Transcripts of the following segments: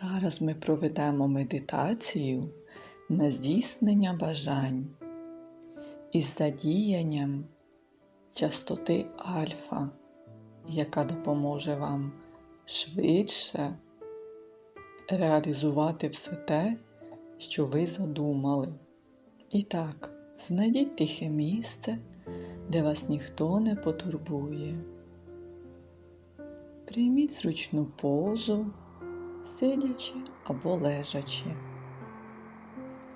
Зараз ми проведемо медитацію на здійснення бажань із задіянням частоти альфа, яка допоможе вам швидше реалізувати все те, що ви задумали. І так, знайдіть тихе місце, де вас ніхто не потурбує. Прийміть зручну позу сидячи або лежачи.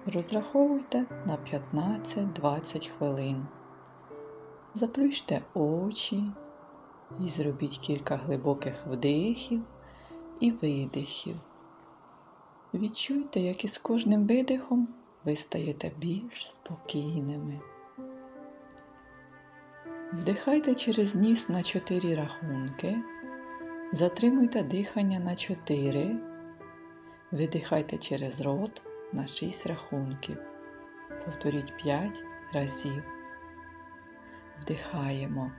Розраховуйте на 15-20 хвилин. Заплющте очі і зробіть кілька глибоких вдихів і видихів. Відчуйте, як із кожним видихом ви стаєте більш спокійними. Вдихайте через ніс на 4 рахунки. Затримуйте дихання на 4, видихайте через рот на 6 рахунків. Повторіть 5 разів. Вдихаємо.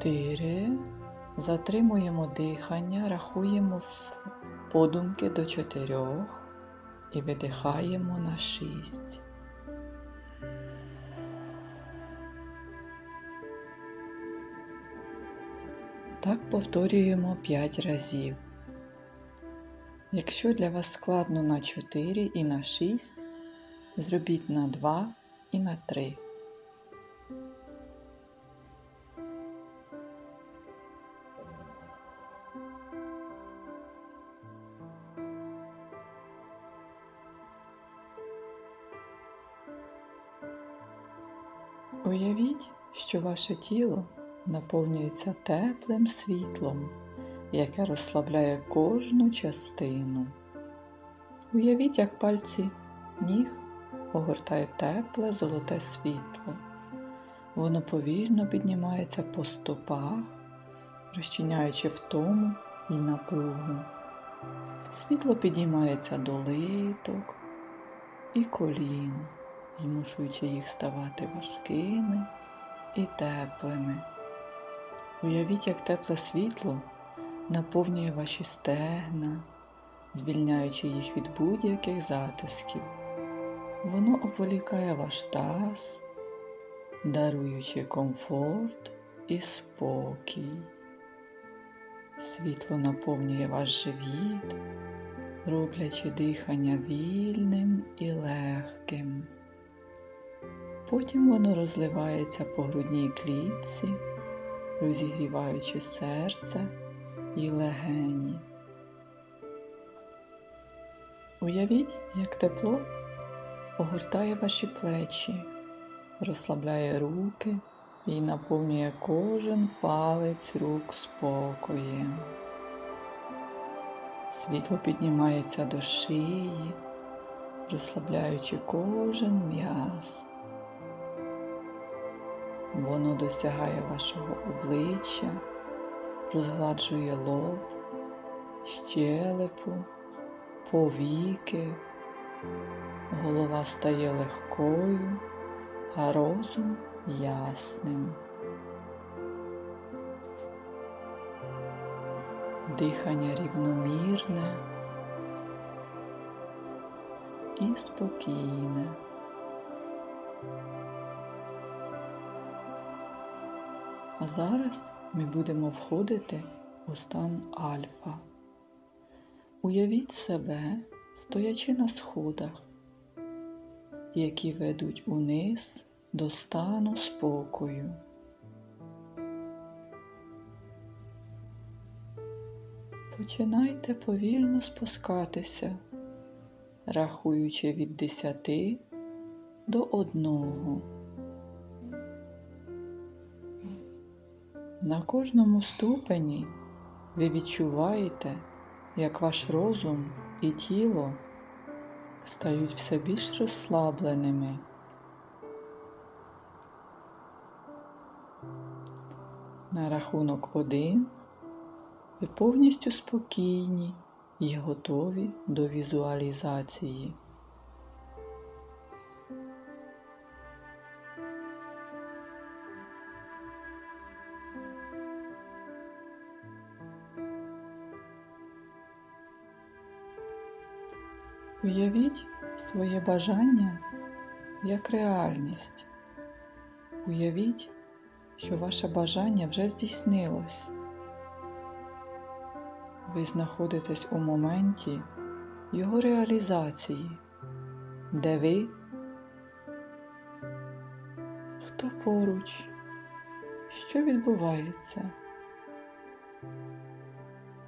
4. Затримуємо дихання, рахуємо подумки до 4 і видихаємо на 6. Так повторюємо 5 разів. Якщо для вас складно на 4 і на 6, зробіть на 2 і на 3. Уявіть, що ваше тіло наповнюється теплим світлом, яке розслабляє кожну частину. Уявіть, як пальці ніг огортає тепле золоте світло. Воно повільно піднімається по стопах, розчиняючи втому і напругу. Світло підіймається до литок і колін, змушуючи їх ставати важкими і теплими. Уявіть, як тепле світло наповнює ваші стегна, звільняючи їх від будь-яких затисків. Воно обволікає ваш таз, даруючи комфорт і спокій. Світло наповнює ваш живіт, роблячи дихання вільним і легким. Потім воно розливається по грудній клітці, розігріваючи серце і легені. Уявіть, як тепло огортає ваші плечі, розслабляє руки і наповнює кожен палець рук спокоєм. Світло піднімається до шиї, розслабляючи кожен м'яз. Воно досягає вашого обличчя, розгладжує лоб, щелепу, повіки, голова стає легкою, а розум ясним. Дихання рівномірне і спокійне. А зараз ми будемо входити у стан альфа. Уявіть себе, стоячи на сходах, які ведуть униз до стану спокою. Починайте повільно спускатися, рахуючи від десяти до одного. На кожному ступені ви відчуваєте, як ваш розум і тіло стають все більш розслабленими. На рахунок один ви повністю спокійні і готові до візуалізації. Уявіть своє бажання як реальність. Уявіть, що ваше бажання вже здійснилось. Ви знаходитесь у моменті його реалізації, де ви, хто поруч, що відбувається.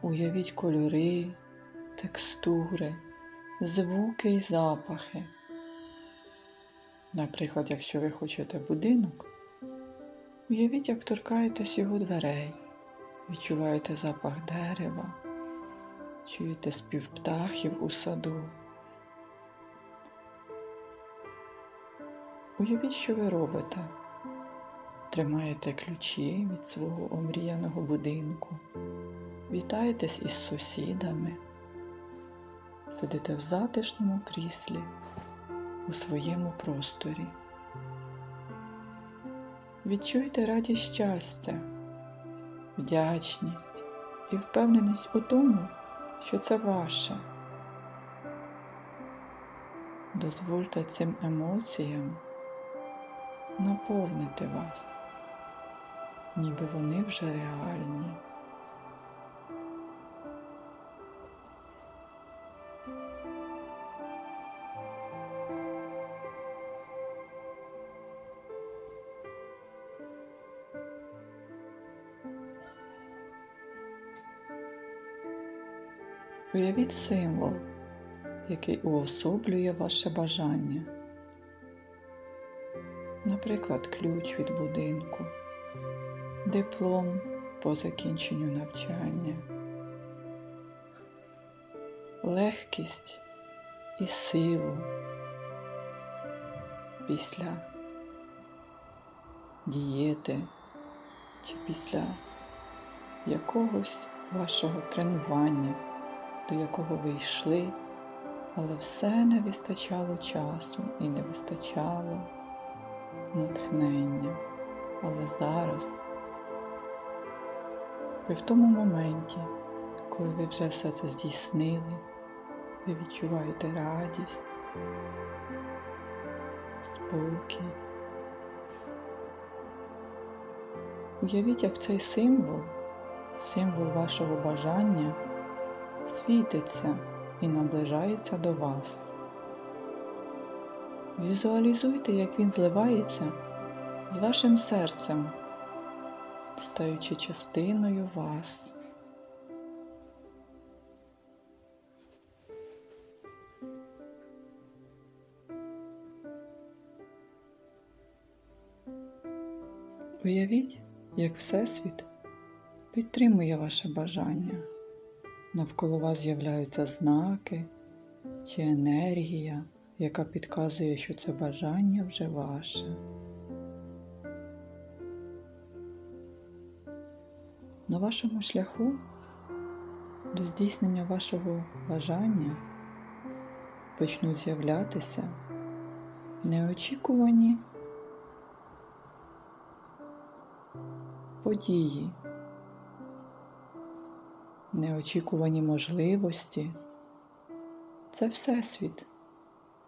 Уявіть кольори, текстури, звуки і запахи. Наприклад, якщо ви хочете будинок, уявіть, як торкаєтесь його дверей, відчуваєте запах дерева, чуєте спів птахів у саду. Уявіть, що ви робите. Тримаєте ключі від свого омріяного будинку, вітаєтесь із сусідами, сидите в затишному кріслі у своєму просторі. Відчуйте радість щастя, вдячність і впевненість у тому, що це ваше. Дозвольте цим емоціям наповнити вас, ніби вони вже реальні. Уявіть символ, який уособлює ваше бажання. Наприклад, ключ від будинку, диплом по закінченню навчання, легкість і силу після дієти чи після якогось вашого тренування, до якого ви йшли, але все не вистачало часу і не вистачало натхнення. Але зараз ви в тому моменті, коли ви вже все це здійснили, ви відчуваєте радість, спокій. Уявіть, як цей символ, символ вашого бажання світиться і наближається до вас. Візуалізуйте, як він зливається з вашим серцем, стаючи частиною вас. Уявіть, як Всесвіт підтримує ваше бажання. Навколо вас з'являються знаки чи енергія, яка підказує, що це бажання вже ваше. На вашому шляху до здійснення вашого бажання почнуть з'являтися неочікувані події, неочікувані можливості. Це Всесвіт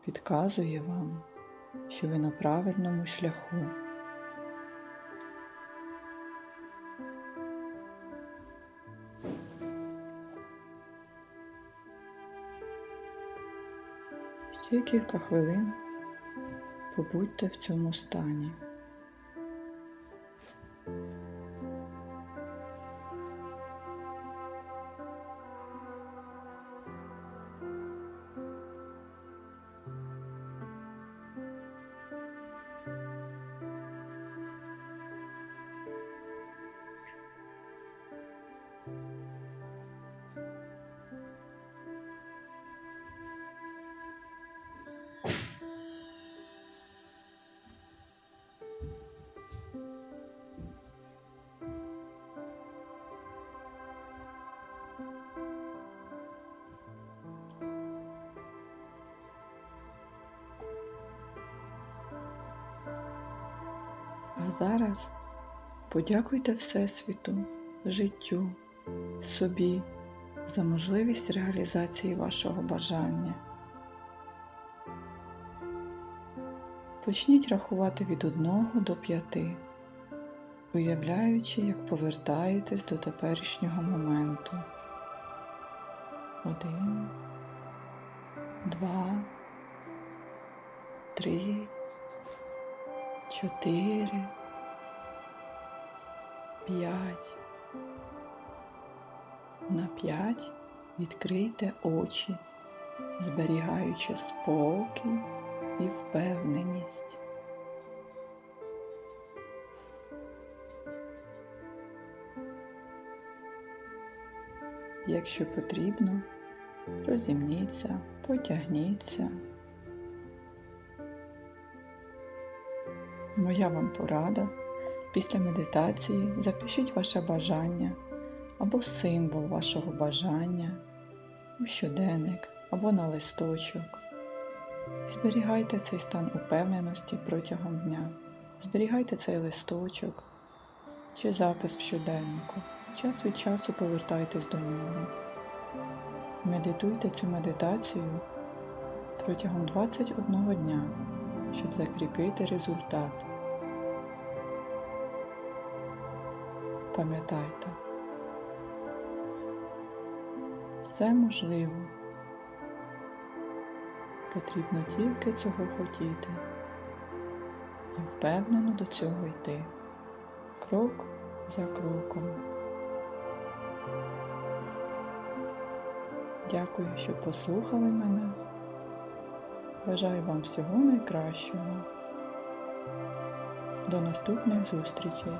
підказує вам, що ви на правильному шляху. Ще кілька хвилин побудьте в цьому стані. зараз подякуйте Всесвіту, життю, собі за можливість реалізації вашого бажання. Почніть рахувати від 1 до 5, уявляючи, як повертаєтесь до теперішнього моменту. 1, 2, 3, 4, п'ять. На п'ять відкрийте очі, зберігаючи спокій і впевненість. Якщо потрібно, розімніться, потягніться. Моя вам порада. Після медитації запишіть ваше бажання або символ вашого бажання у щоденник або на листочок. Зберігайте цей стан упевненості протягом дня. Зберігайте цей листочок чи запис в щоденнику. Час від часу повертайтесь до нього. Медитуйте цю медитацію протягом 21 дня, щоб закріпити результат. Пам'ятайте, все можливо. Потрібно тільки цього хотіти і впевнено до цього йти, крок за кроком. Дякую, що послухали мене. Бажаю вам всього найкращого. До наступних зустрічей!